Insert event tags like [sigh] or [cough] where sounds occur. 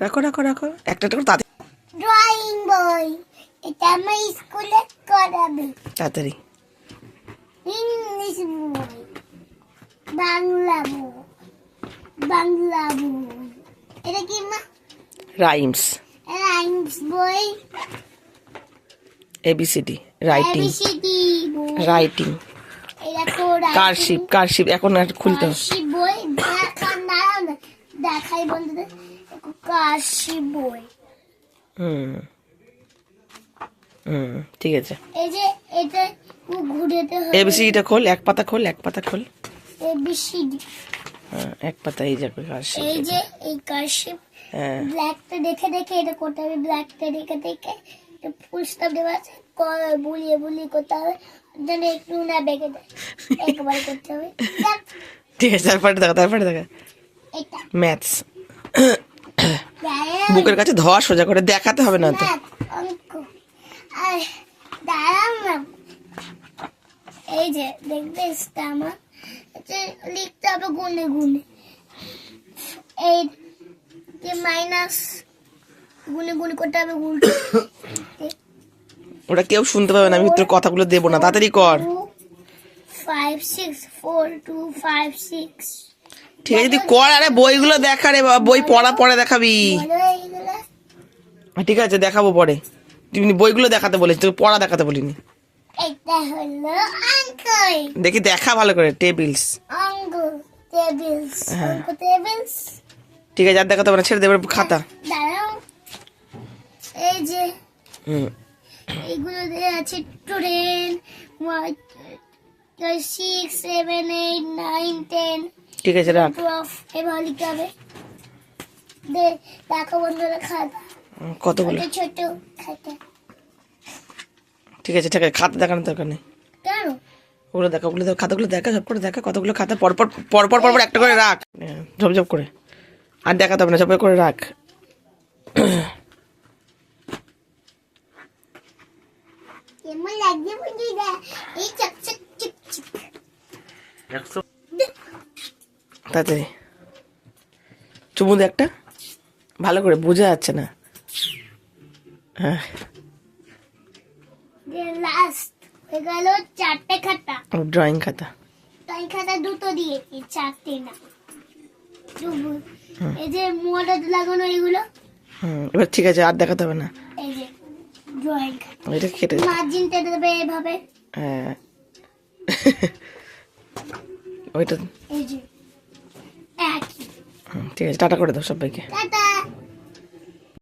রাখো রাখো রাখো। একটা করে ড্রয়িং বই এটা আমার স্কুলে করাবে। তাড়াতাড়ি। ইংলিশ বই বাংলা বই বাংলা বই এটা কি মা? রাইমস রাইমস বই A B C D writing writing কারশিপ কারশিপ এখন আর খুলতে দেখাই বন্ধুদের। কাশি বই হুম। হুম ঠিক আছে। এই যে এটা ঘুরেতে হবে। এবিসিডিটা খোল এক পাতা খোল এক পাতা খোল। এবিসিডি। হ্যাঁ, এক পাতা এই যাবে কারশিপ এই যে এই কাশি হ্যাঁ। ব্ল্যাকটা দেখে দেখে এটা করতে হবে ব্ল্যাকটা দেখে দেখে। ফুল স্টপ দেওয়া আছে বুলিয়ে বুলিয়ে করতে হবে। যেন একটু না বেঁকে দেয় একবার করতে হবে। [laughs] ঠিক আছে তারপরে দেখা তারপরে দেখা। ম্যাথস। বুকের কাছে ধোয়া সোজা করে দেখাতে হবে না তো। এই যে দেখবে আমার লিখতে হবে গুনে গুনে। এই যে মাইনাস গুনে গুনে করতে হবে উল্টো [coughs] ওটা কেউ শুনতে পাবে না আমি তোর কথাগুলো দেবো না। তাড়াতাড়ি কর। Five six four two five six ঠিক আছে তুই কর আরে বইগুলো দেখা রে বাবা বই পড়া পরে দেখাবি। ঠিক আছে দেখাবো পরে। তুই বইগুলো দেখাতে বলেছি তোকে পড়া দেখাতে বলিনি। দেখি দেখা ভালো করে টেবিলস। হ্যাঁ। টেবিলস। ঠিক আছে আর দেখাতে না ছেড়ে দেবে খাতা। এই যে দেওয়া আছে train six seven eight nine ten. ঠিক আছে রাখ। এভাবে লিখতে হবে দে। দেখো বন্ধুরা খাতা হুম, কতগুলো? ছোট ছোট খাতা ঠিক আছে ঠিক আছে খাতা দেখানোর দরকার নেই। কেন? ওগুলো দেখা ওগুলো খাতাগুলো দেখা সব করে দেখা কতগুলো খাতা পরপর পরপর পরপর একটা করে রাখ। হ্যাঁ, ঝপ ঝপ করে। আর দেখাতে হবে না ঝপ করে রাখ। কেমন তাড়াতাড়ি। চুমু দে একটা। ভালো করে বোঝা যাচ্ছে না। হ্যাঁ। লাস্ট হয়ে গেল চারটে খাতা। ড্রয়িং খাতা। দুটো দিয়েছি চারটে না। এই যে মোটা লাগানো এগুলো। হুম এবার ঠিক আছে আর দেখাতে হবে না। এই যে ড্রয়িং খাতা। এটা কেটে দেবে এভাবে। হ্যাঁ। [laughs] ওইটা। এই যে। ঠিক আছে টাটা করে দাও সবাইকে।